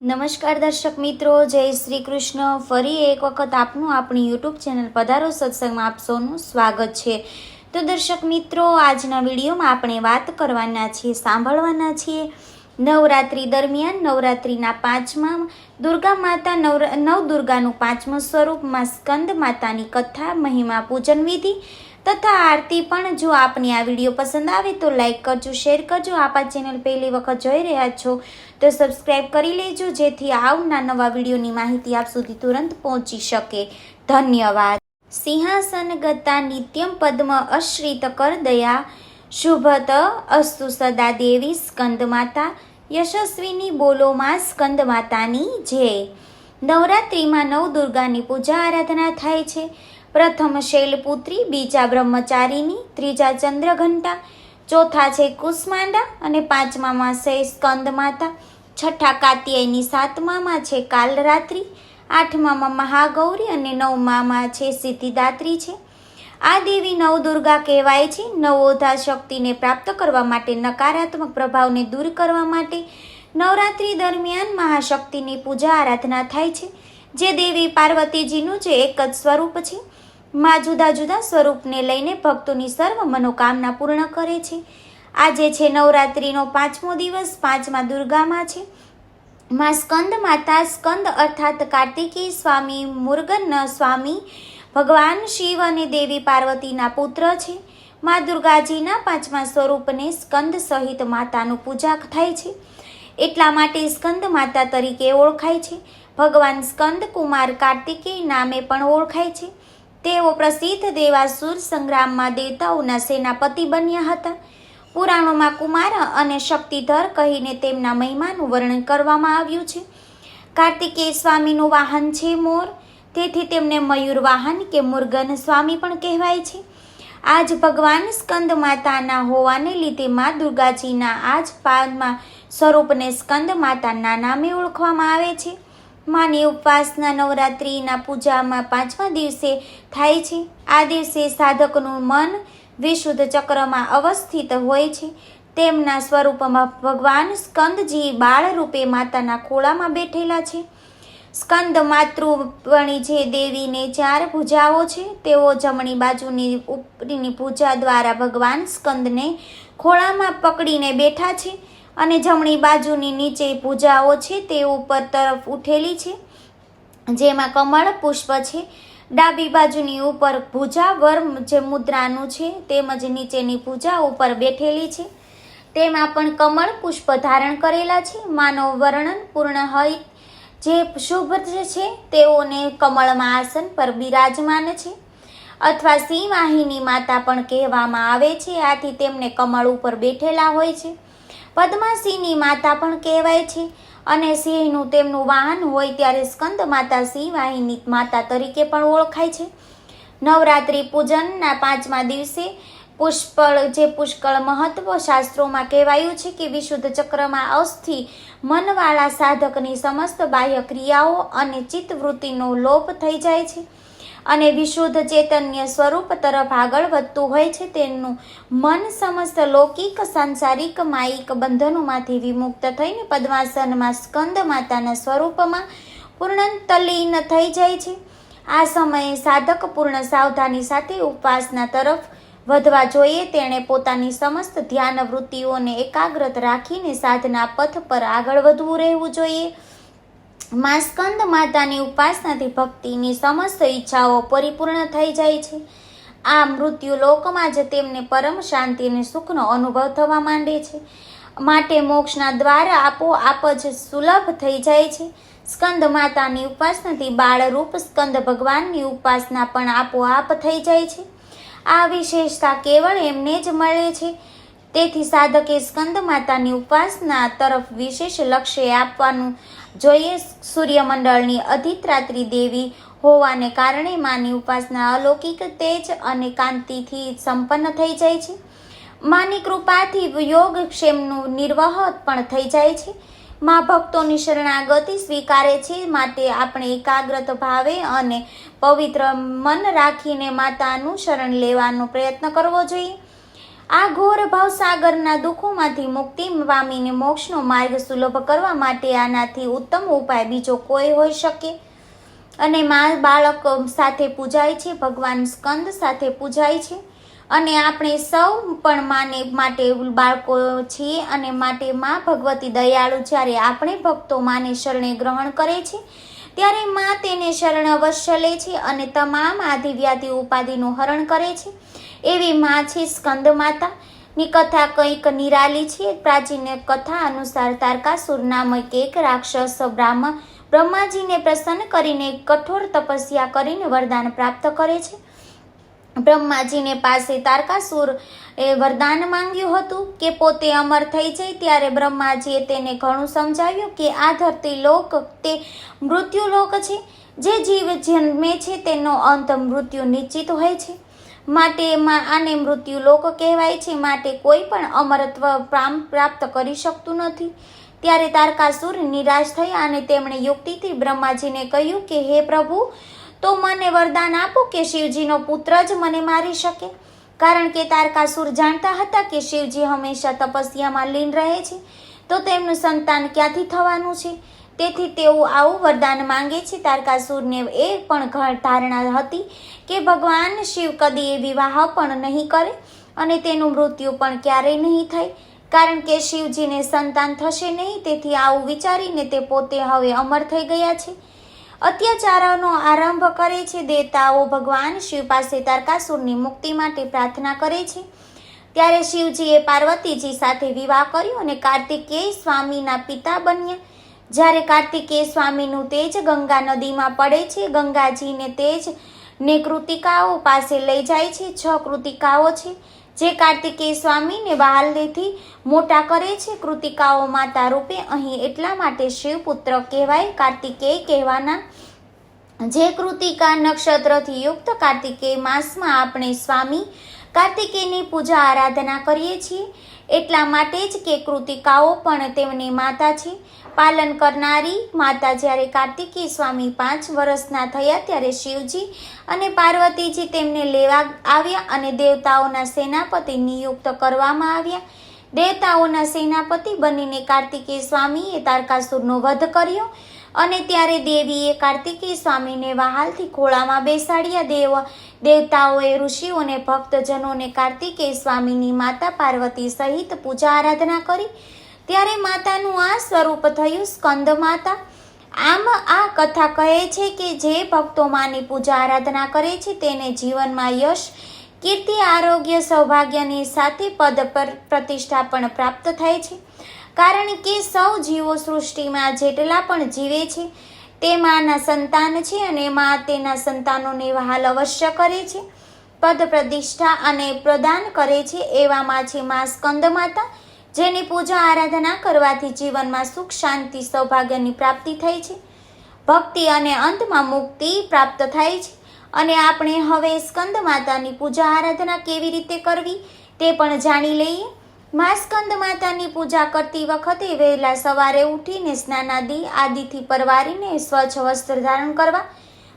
નમસ્કાર દર્શક મિત્રો, જય શ્રી કૃષ્ણ. ફરી એક વખત આપનું આપણી યુટ્યુબ ચેનલ પધારો સત્સંગમાં આપ સૌનું સ્વાગત છે. તો દર્શક મિત્રો, આજના વિડીયોમાં આપણે વાત કરવાના છીએ, સાંભળવાના છીએ નવરાત્રિ દરમિયાન, નવરાત્રિના પાંચમા, દુર્ગા માતા નવ દુર્ગાનું પાંચમું સ્વરૂપમાં સ્કંદ માતાની કથા, મહિમા પૂજન વિધિ તથા આરતી પણ. જો આપને આ વીડિયો પસંદ આવે તો લાઈક કરજો, શેર કરજો. આપ આ ચેનલ પહેલી વખત જોઈ રહ્યા છો તો સબસ્ક્રાઈબ કરી લેજો, જેથી આવનાર નવા વિડીયોની માહિતી આપ સુધી તુરંત પહોંચી શકે. ધન્યવાદ. સિંહાસન ગતા નિત્યમ પદ્મ અશ્રિત કરદયા. શુભત અસ્તુ સદા દેવી સ્કંદ માતા. યશસ્વીની બોલો માં સ્કંદ માતાની જય. નવરાત્રિમાં નવ દુર્ગાની પૂજા આરાધના થાય છે. પ્રથમ શૈલપુત્રી, બીજા બ્રહ્મચારીની, ત્રીજા ચંદ્રઘંટા. ચોથા છે કુષ્માંડા અને પાંચમામાં છે સ્કંદ માતા છઠ્ઠા કાત્યાયની સાતમામાં છે કાલરાત્રિ. આઠમામાં મહાગૌરી અને નવમામાં છે સિદ્ધિદાત્રી છે. આ દેવી નવદુર્ગા કહેવાય છે. નવોધા શક્તિને પ્રાપ્ત કરવા માટે નકારાત્મક પ્રભાવને દૂર કરવા માટે નવરાત્રિ દરમિયાન મહાશક્તિની પૂજા આરાધના થાય છે. જે દેવી પાર્વતીજીનું જે એક જ સ્વરૂપ છે. માં જુદા જુદા સ્વરૂપને લઈને ભક્તોની સર્વ મનોકામના પૂર્ણ કરે છે. આજે છે નવરાત્રિનો પાંચમો દિવસ, પાંચમા દુર્ગામાં છે. માં સ્કંદ માતા સ્કંદ અર્થાત કાર્તિકી સ્વામી, મુરુગન સ્વામી, ભગવાન શિવ અને દેવી પાર્વતીના પુત્ર છે. માં દુર્ગાજીના પાંચમા સ્વરૂપને સ્કંદ સહિત માતાનું પૂજા થાય છે. એટલા માટે સ્કંદ માતા તરીકે ઓળખાય છે. ભગવાન સ્કંદ કુમાર કાર્તિકેય નામે પણ ઓળખાય છે. તેઓ પ્રસિદ્ધ દેવાસુર સંગ્રામમાં દેવતાઓના સેનાપતિ બન્યા હતા. પુરાણોમાં કુમાર અને શક્તિધર કહીને તેમના મહિમાનું વર્ણન કરવામાં આવ્યું છે. કાર્તિકેય સ્વામીનું વાહન છે મોર, તેથી તેમને મયુર વાહન કે મુરગન સ્વામી પણ કહેવાય છે. આજ ભગવાન સ્કંદ માતાના હોવાને લીધે મા દુર્ગાજીના આજ પાદમાં સ્વરૂપને સ્કંદ માતાના નામે ઓળખવામાં આવે છે. માની ઉપવાસના નવરાત્રિના પૂજામાં પાંચમા દિવસે થાય છે. આ દિવસે સાધકનું મન વિશુદ્ધ ચક્રમાં અવસ્થિત હોય છે. તેમના સ્વરૂપમાં ભગવાન સ્કંદજી બાળ રૂપે માતાના ખોળામાં બેઠેલા છે. સ્કંદ માતૃપણી જે દેવીને ચાર પૂજાઓ છે, તેઓ જમણી બાજુની ઉપરીની પૂજા દ્વારા ભગવાન સ્કંદને ખોળામાં પકડીને બેઠા છે. અને જમણી બાજુની નીચે પૂજાઓ છે, તે ઉપર તરફ ઉઠેલી છે, જેમાં કમળ પુષ્પ છે. ડાબી બાજુની ઉપર પૂજા વર્મ જે મુદ્રાનું છે, તેમજ નીચેની પૂજા ઉપર બેઠેલી છે. તેમાં પણ કમળ પુષ્પ ધારણ કરેલા છે. માનવ વર્ણન પૂર્ણ હોય જે શુભ છે, તેઓને કમળમાં આસન પર બિરાજમાન છે. અથવા સિંહ વાહિની માતા પણ કહેવામાં આવે છે, આથી તેમને કમળ ઉપર બેઠેલા હોય છે. પદ્માસિંહની માતા પણ કહેવાય છે અને સિંહનું તેમનું વાહન હોય ત્યારે સ્કંદ માતા સિંહ વાહિની માતા તરીકે પણ ઓળખાય છે. નવરાત્રિ પૂજનના પાંચમા દિવસે પુષ્કળ જે પુષ્કળ મહત્વ શાસ્ત્રોમાં કહેવાયું છે કે વિશુદ્ધ ચક્રમાં અસ્થિ મનવાળા સાધકની સમસ્ત બાહ્ય ક્રિયાઓ અને ચિત્તવૃત્તિનો લોપ થઈ જાય છે. અને વિશુદ્ધ ચૈતન્ય સ્વરૂપ તરફ આગળ વધતું હોય છે તેનું મન સમસ્ત લૌકિક, સાંસારિક, માયિક બંધનોમાંથી વિમુક્ત થઈને પદ્માસનમાં સ્કંદ માતાના સ્વરૂપમાં પૂર્ણ તલ્લીન થઈ જાય છે. આ સમયે સાધક પૂર્ણ સાવધાની સાથે ઉપવાસના તરફ વધવા જોઈએ. તેણે પોતાની સમસ્ત ધ્યાન વૃત્તિઓને એકાગ્રત રાખીને સાધના પથ પર આગળ વધવું રહેવું જોઈએ. માં સ્કંદ માતાની ઉપાસનાથી ભક્તિની સમસ્ત ઈચ્છાઓ પરિપૂર્ણ થઈ જાય છે. આ મૃત્યુ લોકમાં જ તેમને પરમ શાંતિ અને સુખનો અનુભવ થવા માંડે છે. માટે મોક્ષના દ્વાર આપોઆપ જ સુલભ થઈ જાય છે. સ્કંદ માતાની ઉપાસનાથી બાળરૂપ સ્કંદ ભગવાનની ઉપાસના પણ આપોઆપ થઈ જાય છે. આ વિશેષતા કેવળ એમને જ મળે છે. તેથી સાધકે સ્કંદ માતાની ઉપાસના તરફ વિશેષ લક્ષ્ય આપવાનું જોઈએ સૂર્યમંડળની અધિત્રાત્રી દેવી હોવાને કારણે માની ઉપાસના અલૌકિક તેજ અને કાંતિથી સંપન્ન થઈ જાય છે. માની કૃપાથી યોગક્ષેમનું નિર્વાહ પણ થઈ જાય છે. મા ભક્તોની શરણાગતિ સ્વીકારે છે માટે આપણે એકાગ્રત ભાવે અને પવિત્ર મન રાખીને માતાનું શરણ લેવાનો પ્રયત્ન કરવો જોઈએ. આ ઘોર ભાવસાગરના દુઃખોમાંથી મુક્તિ પામીને મોક્ષનો માર્ગ સુલભ કરવા માટે આનાથી ઉત્તમ ઉપાય બીજો કોઈ હોઈ શકે. અને મા બાળક સાથે પૂજાય છે, ભગવાન સ્કંદ સાથે પૂજાય છે. અને આપણે સૌ પણ માને માટે બાળકો છીએ અને માટે મા ભગવતી દયાળુ જ્યારે આપણે ભક્તો માને શરણે ગ્રહણ કરે છે, ત્યારે મા તેને શરણ અવશ્ય લે છે અને તમામ આદિવ્યાધિ ઉપાધિનું હરણ કરે છે. એવી મા છે સ્કંદ માતાની કથા કંઈક નિરાલી છે. પ્રાચીન કથા અનુસાર તારકાસુર નામક એક રાક્ષસ, બ્રાહ્મણ, બ્રહ્માજીને પ્રસન્ન કરીને કઠોર તપસ્યા કરીને વરદાન પ્રાપ્ત કરે છે. બ્રહ્માજીને પાસે તારકાસુર એ વરદાન માંગ્યું હતું કે પોતે અમર થઈ જાય ત્યારે બ્રહ્માજીએ તેને ઘણું સમજાવ્યું કે આ ધરતી લોક તે મૃત્યુ લોક છે. જે જીવ જન્મે છે તેનો અંત મૃત્યુ નિશ્ચિત હોય છે. માટે એમાં આને મૃત્યુ લોક કહેવાય છે. માટે કોઈ પણ અમરત્વ પ્રાપ્ત કરી શકતું નથી. ત્યારે તારકાસુર નિરાશ થયા અને તેમણે યુક્તિથી બ્રહ્માજીને કહ્યું કે, હે પ્રભુ, તો મને વરદાન આપો કે શિવજીનો પુત્ર જ મને મારી શકે. કારણ કે તારકાસુર જાણતા હતા કે શિવજી હંમેશા તપસ્યામાં લીન રહે છે. તો તેમનું સંતાન ક્યાંથી થવાનું છે? તેથી તેઓ આવું વરદાન માંગે છે. તારકાસુરને એ પણ ધારણા હતી કે ભગવાન શિવ કદી એ વિવાહ પણ નહીં કરે અને તેનું મૃત્યુ પણ ક્યારેય નહીં થાય. કારણ કે શિવજીને સંતાન થશે નહીં, તેથી આવું વિચારીને તે પોતે હવે અમર થઈ ગયા છે. અત્યાચારોનો આરંભ કરે છે. દેવતાઓ ભગવાન શિવ પાસે તારકાસુરની મુક્તિ માટે પ્રાર્થના કરે છે. ત્યારે શિવજીએ પાર્વતીજી સાથે વિવાહ કર્યો અને કાર્તિકેય સ્વામીના પિતા બન્યા. જ્યારે કાર્તિકેય સ્વામીનું તેજ ગંગા નદીમાં પડે છે, ગંગાજીને તેજ ને કૃતિકાઓ પાસે લઈ જાય છે, છ કૃતિકાઓ છે, જે કાર્તિકેય સ્વામીને બહાલથી મોટા કરે છે. કૃતિકાઓ માતા રૂપે અહીં એટલા માટે શિવપુત્ર કહેવાય કાર્તિકેય કહેવાના. જે કૃતિકા નક્ષત્રથી યુક્ત કાર્તિકેય માસમાં આપણે સ્વામી કાર્તિકેયની પૂજા આરાધના કરીએ છીએ. એટલા માટે જ કે કૃતિકાઓ પણ તેમની માતા છે. પાલન કરનારી માતા જ્યારે કાર્તિકેય સ્વામી પાંચ વર્ષના થયા ત્યારે શિવજી અને પાર્વતીજી તેમને લેવા આવ્યા અને દેવતાઓના સેનાપતિ નિયુક્ત કરવામાં આવ્યા. દેવતાઓના સેનાપતિ બનીને કાર્તિકેય સ્વામીએ તારકાસુરનો વધ કર્યો. અને ત્યારે દેવીએ કાર્તિકેય સ્વામીને વહાલથી ખોળામાં બેસાડ્યા દેવ, દેવતાઓએ, ઋષિઓને, ભક્તજનોને કાર્તિકેય સ્વામીની માતા પાર્વતી સહિત પૂજા આરાધના કરી. ત્યારે માતાનું આ સ્વરૂપ થયું સ્કંદ માતા. આમ આ કથા કહે છે કે જે ભક્તો માની પૂજા આરાધના કરે છે તેને જીવનમાં યશ કીર્તિ આરોગ્ય સૌભાગ્યની સાથે પદ પર પ્રતિષ્ઠા પણ પ્રાપ્ત થાય છે. કારણ કે સૌ જીવો સૃષ્ટિમાં જેટલા પણ જીવે છે તે માના સંતાન છે અને મા તેના સંતાનોને વહાલ અવશ્ય કરે છે. પદ પ્રતિષ્ઠા અને પ્રદાન કરે છે એવામાં છે મા સ્કંદ માતા, જેની પૂજા આરાધના કરવાથી જીવનમાં સુખ, શાંતિ, સૌભાગ્યની પ્રાપ્તિ થાય છે. ભક્તિ અને અંતમાં મુક્તિ પ્રાપ્ત થાય છે. અને આપણે હવે સ્કંદ માતાની પૂજા આરાધના કેવી રીતે કરવી તે પણ જાણી લઈએ. મા સ્કંદ માતાની પૂજા કરતી વખતે વહેલા સવારે ઉઠીને સ્નાનાદિ આદિથી પરવારીને સ્વચ્છ વસ્ત્ર ધારણ કરવા,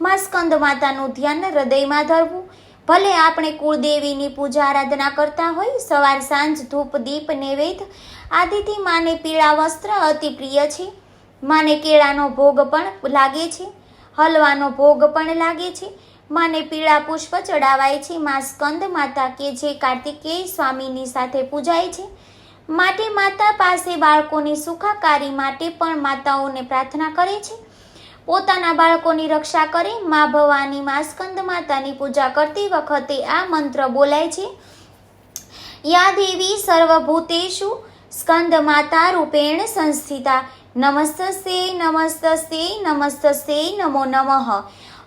મા સ્કંદ માતાનું ધ્યાન હૃદયમાં ધરવું. ભલે આપણે કુળદેવીની પૂજા આરાધના કરતા હોય, સવાર સાંજ ધૂપ, દીપ, નૈવેદ્ય આદિથી માને પીળા વસ્ત્ર અતિ પ્રિય છે. માને કેળાનો ભોગ પણ લાગે છે, હલવાનો ભોગ પણ લાગે છે. માને પીળા પુષ્પ ચડાવાય છે. મા સ્કંદ માતા કે જે કાર્તિકેય સ્વામીની સાથે પૂજાય છે. માટે માતા પાસે બાળકોની સુખાકારી માટે પણ માતાઓને પ્રાર્થના કરે છે. પોતાના બાળકોની રક્ષા કરે. મા ભવાની મા સ્કંદ માતાની પૂજા કરતી વખતે આ મંત્ર બોલાય છે. યા દેવી સર્વભૂતેશુ સ્કંદ માતા રૂપેણ સંસ્થિતા નમસ્તસ્તે નમસ્તસ્તે નમસ્તસ્તે નમો નમઃ.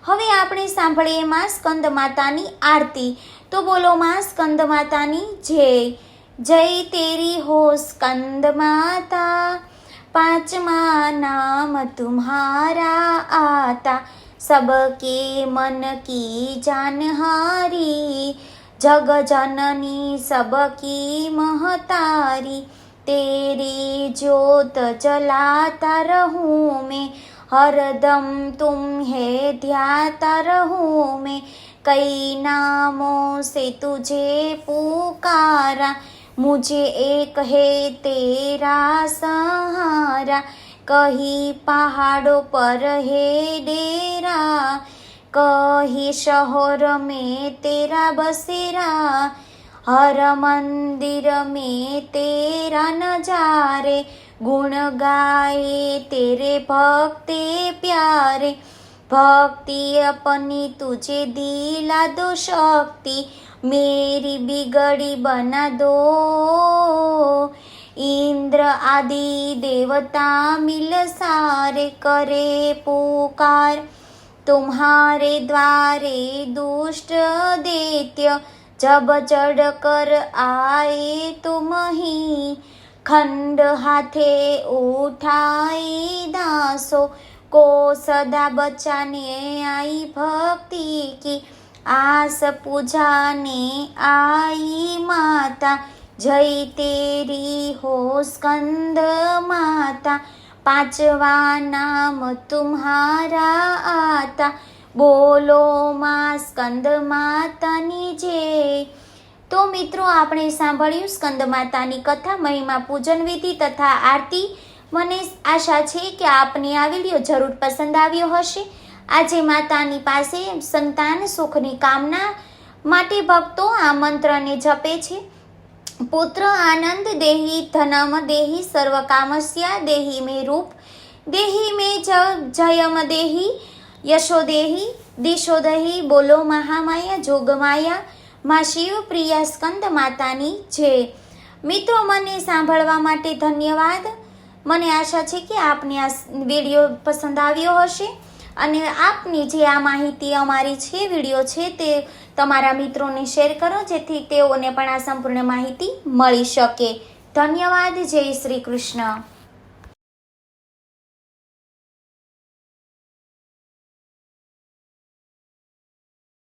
હવે આપણે સાંભળીએ માં સ્કંદ માતાની આરતી તો બોલો માં સ્કંદ માતાની જય જય તેરી હો સ્કંદ માતા પાંચમા નામ તુમ્હારા આતા सबके मन की जानहारी जग जननी सबकी महतारी तेरी ज्योत जलाता रहूं मैं હરદમ તુમ હે ધ્યાતા રહું મેં કઈ નામો સે તુજે પુકારા મુજે એક હે તેરા સહારા કહી પહાડો પર હે ડેરા કહી શહોર મેં તેરા બસેરા હર મંદિર મેં તેરા નજારે गुण गाए तेरे भक्ते प्यारे भक्ति अपनी तुझे दिला दो शक्ति मेरी बिगड़ी बना दो इंद्र आदि देवता मिल सारे करे पुकार तुम्हारे द्वारे दुष्ट दैत्य जब चढ़ कर आए तुम ही ખંડ હાથે ઉઠાઈ દાસો, કો સદા બચાને આઈ ભક્તિ કી, આસ પૂજાને આઈ માતા, જય તેરી હો સ્કંદ માતા, પાંચવા નામ તુમ્હારા આતા, બોલો માં સ્કંદ માતાની જય. તો મિત્રો, આપણે સાંભળ્યું સ્કંદ માતાની કથા, મહિમા પૂજન વિધિ તથા આરતી. મને આશા છે કે આપને આ વીડિયો જરૂર પસંદ આવ્યો હશે. આજે માતાની પાસે સંતાન સુખની કામના માટે ભક્તો આ મંત્રને જપે છે. પુત્ર આનંદ દેહી ધનમ દેહી સર્વ કામસ્યા દેહી મે રૂપ. દેહી મે જયમ દેહી યશોદેહી દિશોદહી બોલો મહામાયા જોગમાયા. માં શિવ પ્રિયા સ્કંદ માતાની છે. મિત્રો, મને સાંભળવા માટે ધન્યવાદ. મને આશા છે કે આપને આ વીડિયો પસંદ આવ્યો હશે. અને આપની જે આ માહિતી અમારી છે, વીડિયો છે, તે તમારા મિત્રોને શેર કરો, જેથી તેઓને પણ આ સંપૂર્ણ માહિતી મળી શકે. ધન્યવાદ. જય શ્રી કૃષ્ણ.